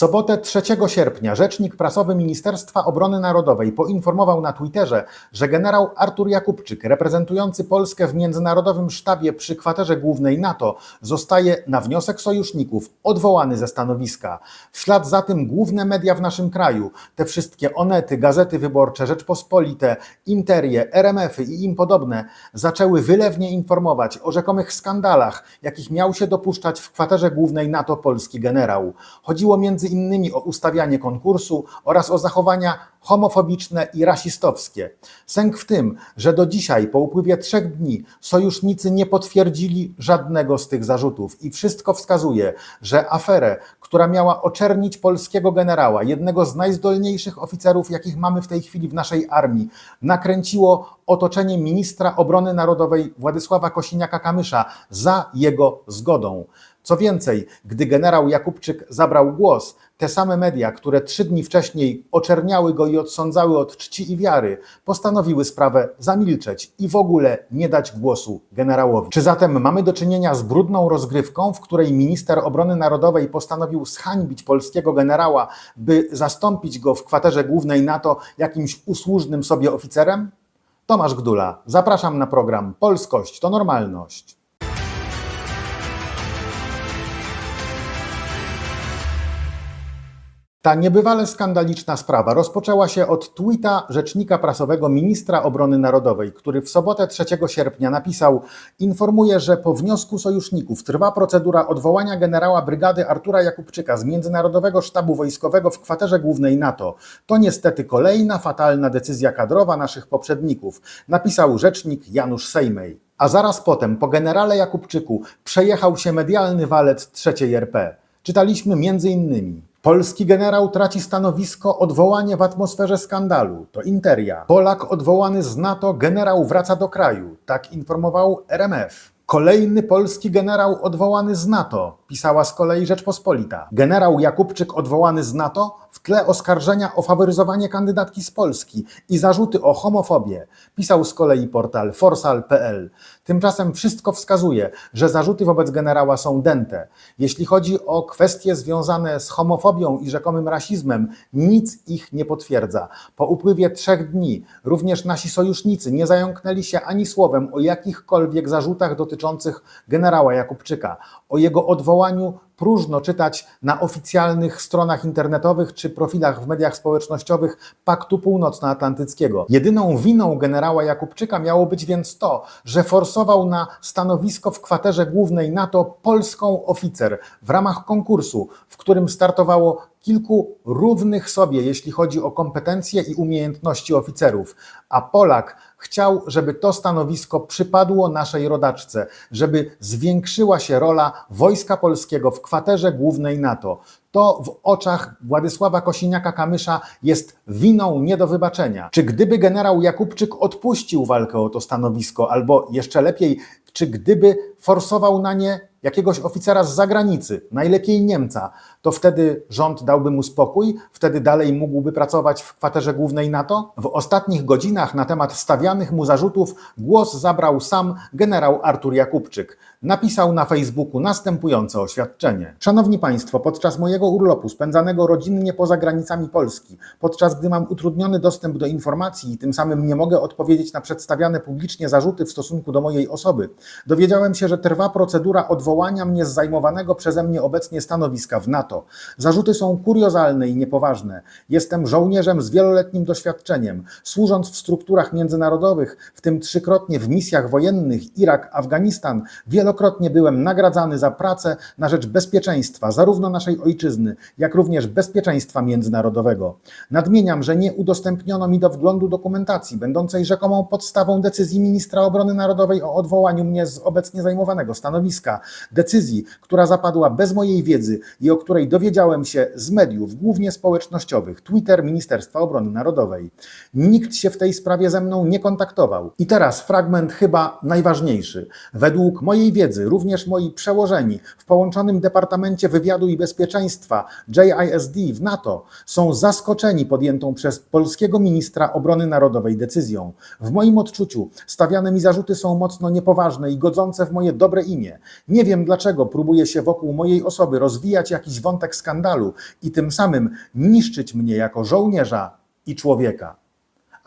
sobotę 3 sierpnia rzecznik prasowy Ministerstwa Obrony Narodowej poinformował na Twitterze, że generał Artur Jakubczyk, reprezentujący Polskę w Międzynarodowym Sztabie przy kwaterze głównej NATO, zostaje na wniosek sojuszników odwołany ze stanowiska. W ślad za tym główne media w naszym kraju, te wszystkie Onety, Gazety Wyborcze, Rzeczpospolite, Interie, RMF-y i im podobne, zaczęły wylewnie informować o rzekomych skandalach, jakich miał się dopuszczać w kwaterze głównej NATO polski generał. Chodziło między innymi o ustawianie konkursu oraz o zachowania homofobiczne i rasistowskie. Sęk w tym, że do dzisiaj, po upływie trzech dni, sojusznicy nie potwierdzili żadnego z tych zarzutów i wszystko wskazuje, że aferę, która miała oczernić polskiego generała, jednego z najzdolniejszych oficerów, jakich mamy w tej chwili w naszej armii, nakręciło otoczenie ministra obrony narodowej Władysława Kosiniaka-Kamysza za jego zgodą. Co więcej, gdy generał Jakubczyk zabrał głos, te same media, które trzy dni wcześniej oczerniały go i odsądzały od czci i wiary, postanowiły sprawę zamilczeć i w ogóle nie dać głosu generałowi. Czy zatem mamy do czynienia z brudną rozgrywką, w której minister obrony narodowej postanowił zhańbić polskiego generała, by zastąpić go w kwaterze głównej NATO jakimś usłużnym sobie oficerem? Tomasz Gdula, zapraszam na program Polskość to normalność. Ta niebywale skandaliczna sprawa rozpoczęła się od tweeta rzecznika prasowego ministra obrony narodowej, który w sobotę 3 sierpnia napisał: Informuję, że po wniosku sojuszników trwa procedura odwołania generała brygady Artura Jakubczyka z Międzynarodowego Sztabu Wojskowego w kwaterze głównej NATO. To niestety kolejna fatalna decyzja kadrowa naszych poprzedników, napisał rzecznik Janusz Sejmej. A zaraz potem, po generale Jakubczyku, przejechał się medialny walec trzeciej RP. Czytaliśmy między innymi. Polski generał traci stanowisko, odwołanie w atmosferze skandalu. To Interia. Polak odwołany z NATO, generał wraca do kraju. Tak informował RMF. Kolejny polski generał odwołany z NATO, pisała z kolei Rzeczpospolita. Generał Jakubczyk odwołany z NATO, w tle oskarżenia o faworyzowanie kandydatki z Polski i zarzuty o homofobię, pisał z kolei portal forsal.pl. Tymczasem wszystko wskazuje, że zarzuty wobec generała są dęte. Jeśli chodzi o kwestie związane z homofobią i rzekomym rasizmem, nic ich nie potwierdza. Po upływie trzech dni również nasi sojusznicy nie zająknęli się ani słowem o jakichkolwiek zarzutach dotyczących generała Jakubczyka, o jego odwołaniu próżno czytać na oficjalnych stronach internetowych czy profilach w mediach społecznościowych Paktu Północnoatlantyckiego. Jedyną winą generała Jakubczyka miało być więc to, że forsował na stanowisko w kwaterze głównej NATO polską oficer w ramach konkursu, w którym startowało kilku równych sobie, jeśli chodzi o kompetencje i umiejętności oficerów, a Polak chciał, żeby to stanowisko przypadło naszej rodaczce, żeby zwiększyła się rola Wojska Polskiego w kwaterze głównej NATO. To w oczach Władysława Kosiniaka-Kamysza jest winą nie do wybaczenia. Czy gdyby generał Jakubczyk odpuścił walkę o to stanowisko, albo jeszcze lepiej, czy gdyby forsował na nie jakiegoś oficera z zagranicy, najlepiej Niemca, to wtedy rząd dałby mu spokój, wtedy dalej mógłby pracować w kwaterze głównej NATO? W ostatnich godzinach na temat stawianych mu zarzutów głos zabrał sam generał Artur Jakubczyk. Napisał na Facebooku następujące oświadczenie. Szanowni Państwo, podczas mojego urlopu spędzanego rodzinnie poza granicami Polski, podczas gdy mam utrudniony dostęp do informacji i tym samym nie mogę odpowiedzieć na przedstawiane publicznie zarzuty w stosunku do mojej osoby, dowiedziałem się, że trwa procedura odwołania mnie z zajmowanego przeze mnie obecnie stanowiska w NATO. Zarzuty są kuriozalne i niepoważne. Jestem żołnierzem z wieloletnim doświadczeniem. Służąc w strukturach międzynarodowych, w tym trzykrotnie w misjach wojennych Irak, Afganistan, wielokrotnie byłem nagradzany za pracę na rzecz bezpieczeństwa zarówno naszej ojczyzny, jak również bezpieczeństwa międzynarodowego. Nadmieniam, że nie udostępniono mi do wglądu dokumentacji będącej rzekomą podstawą decyzji ministra obrony narodowej o odwołaniu mnie z obecnie zajmowanego stanowiska. Decyzji, która zapadła bez mojej wiedzy i o której dowiedziałem się z mediów, głównie społecznościowych, Twitter Ministerstwa Obrony Narodowej. Nikt się w tej sprawie ze mną nie kontaktował. I teraz fragment chyba najważniejszy. Według mojej wiedzy, również moi przełożeni w połączonym Departamencie Wywiadu i Bezpieczeństwa państwa JISD w NATO są zaskoczeni podjętą przez polskiego ministra obrony narodowej decyzją. W moim odczuciu stawiane mi zarzuty są mocno niepoważne i godzące w moje dobre imię. Nie wiem dlaczego próbuje się wokół mojej osoby rozwijać jakiś wątek skandalu i tym samym niszczyć mnie jako żołnierza i człowieka.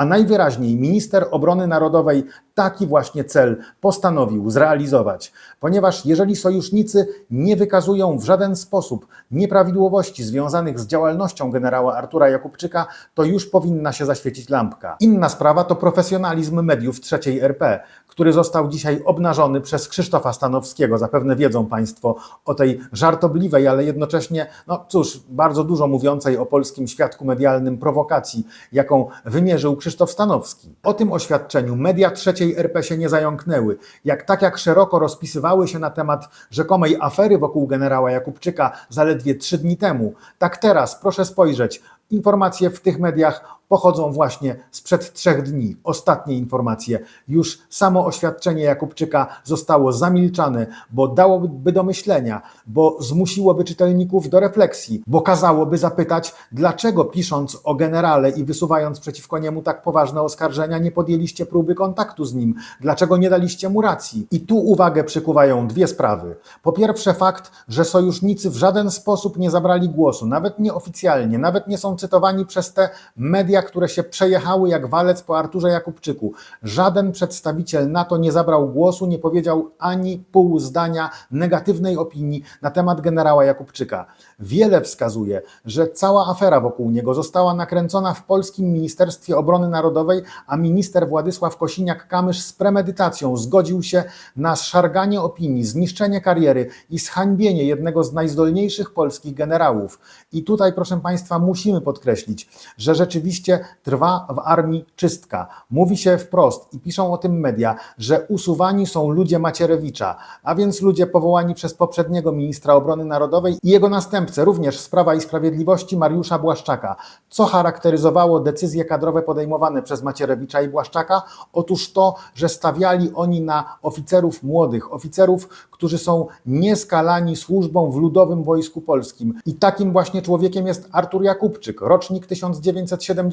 A najwyraźniej minister obrony narodowej taki właśnie cel postanowił zrealizować, ponieważ jeżeli sojusznicy nie wykazują w żaden sposób nieprawidłowości związanych z działalnością generała Artura Jakubczyka, to już powinna się zaświecić lampka. Inna sprawa to profesjonalizm mediów trzeciej RP, który został dzisiaj obnażony przez Krzysztofa Stanowskiego. Zapewne wiedzą Państwo o tej żartobliwej, ale jednocześnie, no cóż, bardzo dużo mówiącej o polskim świadku medialnym prowokacji, jaką wymierzył Krzysztof Stanowski. O tym oświadczeniu media trzeciej RP się nie zająknęły. Jak tak jak szeroko rozpisywały się na temat rzekomej afery wokół generała Jakubczyka zaledwie trzy dni temu, tak teraz proszę spojrzeć. Informacje w tych mediach pochodzą właśnie sprzed trzech dni. Ostatnie informacje. Już samo oświadczenie Jakubczyka zostało zamilczane, bo dałoby do myślenia, bo zmusiłoby czytelników do refleksji, bo kazałoby zapytać, dlaczego pisząc o generale i wysuwając przeciwko niemu tak poważne oskarżenia, nie podjęliście próby kontaktu z nim, dlaczego nie daliście mu racji. I tu uwagę przykuwają dwie sprawy. Po pierwsze fakt, że sojusznicy w żaden sposób nie zabrali głosu, nawet nieoficjalnie, nawet nie są cytowani przez te media, które się przejechały jak walec po Arturze Jakubczyku. Żaden przedstawiciel NATO nie zabrał głosu, nie powiedział ani pół zdania negatywnej opinii na temat generała Jakubczyka. Wiele wskazuje, że cała afera wokół niego została nakręcona w polskim Ministerstwie Obrony Narodowej, a minister Władysław Kosiniak-Kamysz z premedytacją zgodził się na szarganie opinii, zniszczenie kariery i zhańbienie jednego z najzdolniejszych polskich generałów. I tutaj, proszę Państwa, musimy podkreślić, że rzeczywiście trwa w armii czystka. Mówi się wprost i piszą o tym media, że usuwani są ludzie Macierewicza, a więc ludzie powołani przez poprzedniego ministra obrony narodowej i jego następcę, również z Prawa i Sprawiedliwości Mariusza Błaszczaka. Co charakteryzowało decyzje kadrowe podejmowane przez Macierewicza i Błaszczaka? Otóż to, że stawiali oni na oficerów młodych, oficerów, którzy są nieskalani służbą w Ludowym Wojsku Polskim. I takim właśnie człowiekiem jest Artur Jakubczyk, rocznik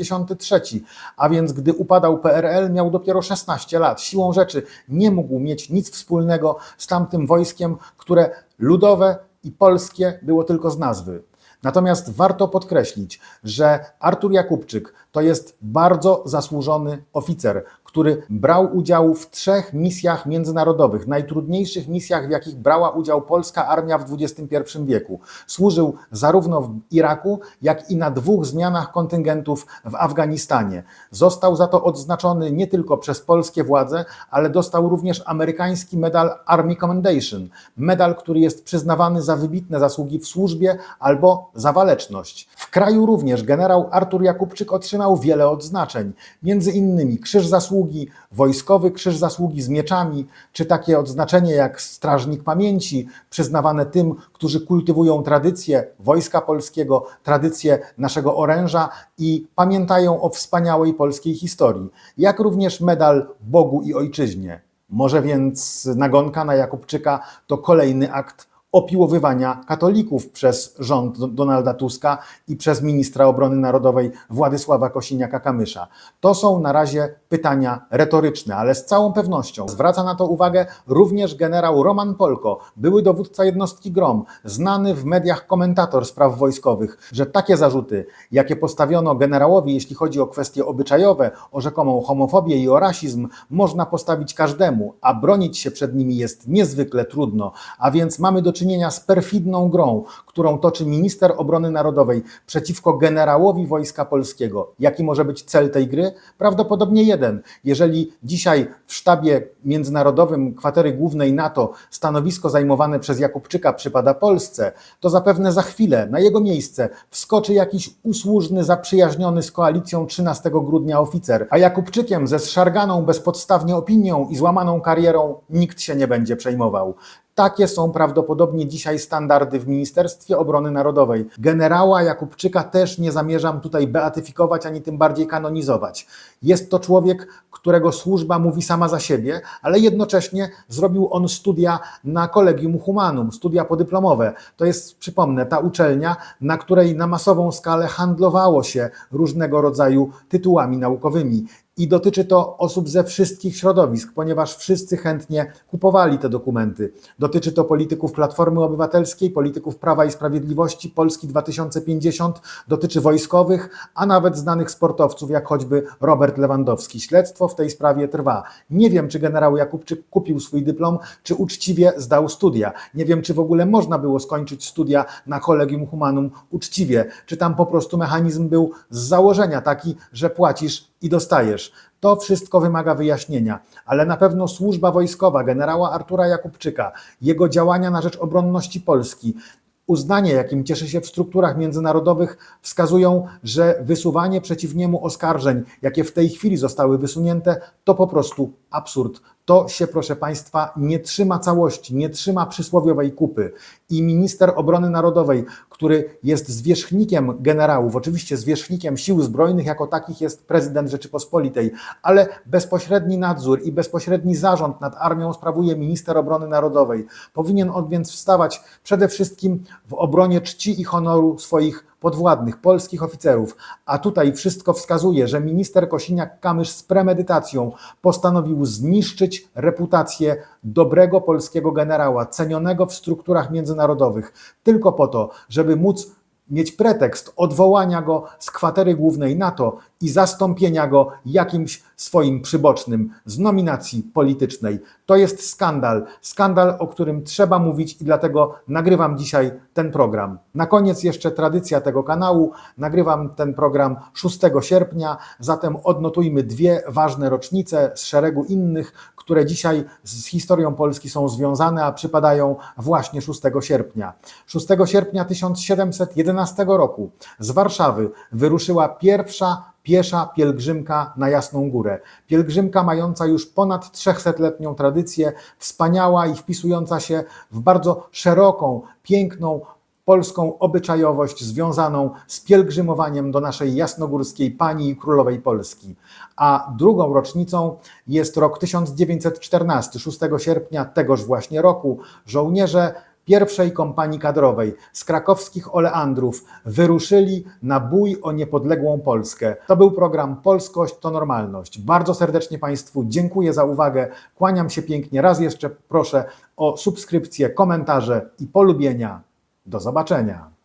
1973, a więc gdy upadał PRL miał dopiero 16 lat. Siłą rzeczy nie mógł mieć nic wspólnego z tamtym wojskiem, które ludowe i polskie było tylko z nazwy. Natomiast warto podkreślić, że Artur Jakubczyk to jest bardzo zasłużony oficer, który brał udział w trzech misjach międzynarodowych, najtrudniejszych misjach, w jakich brała udział polska armia w XXI wieku. Służył zarówno w Iraku, jak i na dwóch zmianach kontyngentów w Afganistanie. Został za to odznaczony nie tylko przez polskie władze, ale dostał również amerykański medal Army Commendation, medal, który jest przyznawany za wybitne zasługi w służbie albo za waleczność. Kraju również generał Artur Jakubczyk otrzymał wiele odznaczeń, między innymi Krzyż Zasługi, Wojskowy Krzyż Zasługi z mieczami, czy takie odznaczenie jak Strażnik Pamięci, przyznawane tym, którzy kultywują tradycję Wojska Polskiego, tradycję naszego oręża i pamiętają o wspaniałej polskiej historii, jak również medal Bogu i Ojczyźnie. Może więc nagonka na Jakubczyka to kolejny akt opiłowywania katolików przez rząd Donalda Tuska i przez ministra obrony narodowej Władysława Kosiniaka-Kamysza. To są na razie pytania retoryczne, ale z całą pewnością zwraca na to uwagę również generał Roman Polko, były dowódca jednostki GROM, znany w mediach komentator spraw wojskowych, że takie zarzuty, jakie postawiono generałowi, jeśli chodzi o kwestie obyczajowe, o rzekomą homofobię i o rasizm, można postawić każdemu, a bronić się przed nimi jest niezwykle trudno, a więc mamy do czynienia z perfidną grą, którą toczy minister obrony narodowej przeciwko generałowi Wojska Polskiego. Jaki może być cel tej gry? Prawdopodobnie jeden. Jeżeli dzisiaj w sztabie międzynarodowym kwatery głównej NATO stanowisko zajmowane przez Jakubczyka przypada Polsce, to zapewne za chwilę na jego miejsce wskoczy jakiś usłużny, zaprzyjaźniony z koalicją 13 grudnia oficer, a Jakubczykiem ze zszarganą bezpodstawnie opinią i złamaną karierą nikt się nie będzie przejmował. Takie są prawdopodobnie dzisiaj standardy w Ministerstwie Obrony Narodowej. Generała Jakubczyka też nie zamierzam tutaj beatyfikować, ani tym bardziej kanonizować. Jest to człowiek, którego służba mówi sama za siebie, ale jednocześnie zrobił on studia na Collegium Humanum, studia podyplomowe. To jest, przypomnę, ta uczelnia, na której na masową skalę handlowało się różnego rodzaju tytułami naukowymi. I dotyczy to osób ze wszystkich środowisk, ponieważ wszyscy chętnie kupowali te dokumenty. Dotyczy to polityków Platformy Obywatelskiej, polityków Prawa i Sprawiedliwości, Polski 2050, dotyczy wojskowych, a nawet znanych sportowców, jak choćby Robert Lewandowski. Śledztwo w tej sprawie trwa. Nie wiem, czy generał Jakubczyk kupił swój dyplom, czy uczciwie zdał studia. Nie wiem, czy w ogóle można było skończyć studia na Collegium Humanum uczciwie, czy tam po prostu mechanizm był z założenia taki, że płacisz i dostajesz. To wszystko wymaga wyjaśnienia, ale na pewno służba wojskowa generała Artura Jakubczyka, jego działania na rzecz obronności Polski, uznanie, jakim cieszy się w strukturach międzynarodowych, wskazują, że wysuwanie przeciw niemu oskarżeń, jakie w tej chwili zostały wysunięte, to po prostu absurd. To się, proszę Państwa, nie trzyma całości, nie trzyma przysłowiowej kupy. I minister obrony narodowej, który jest zwierzchnikiem generałów, oczywiście zwierzchnikiem sił zbrojnych, jako takich jest prezydent Rzeczypospolitej, ale bezpośredni nadzór i bezpośredni zarząd nad armią sprawuje minister obrony narodowej. Powinien on więc wstawać przede wszystkim w obronie czci i honoru swoich podwładnych, polskich oficerów. A tutaj wszystko wskazuje, że minister Kosiniak-Kamysz z premedytacją postanowił zniszczyć reputację dobrego polskiego generała, cenionego w strukturach międzynarodowych, tylko po to, żeby móc mieć pretekst odwołania go z kwatery głównej NATO i zastąpienia go jakimś swoim przybocznym z nominacji politycznej. To jest skandal, skandal, o którym trzeba mówić i dlatego nagrywam dzisiaj ten program. Na koniec jeszcze tradycja tego kanału. Nagrywam ten program 6 sierpnia, zatem odnotujmy dwie ważne rocznice z szeregu innych, które dzisiaj z historią Polski są związane, a przypadają właśnie 6 sierpnia. 6 sierpnia 1711 roku z Warszawy wyruszyła pierwsza piesza pielgrzymka na Jasną Górę. Pielgrzymka mająca już ponad 300-letnią tradycję, wspaniała i wpisująca się w bardzo szeroką, piękną, polską obyczajowość związaną z pielgrzymowaniem do naszej jasnogórskiej Pani i Królowej Polski. A drugą rocznicą jest rok 1914, 6 sierpnia tegoż właśnie roku. Żołnierze pierwszej kompanii kadrowej z krakowskich oleandrów wyruszyli na bój o niepodległą Polskę. To był program Polskość to normalność. Bardzo serdecznie Państwu dziękuję za uwagę. Kłaniam się pięknie. Raz jeszcze proszę o subskrypcję, komentarze i polubienia. Do zobaczenia.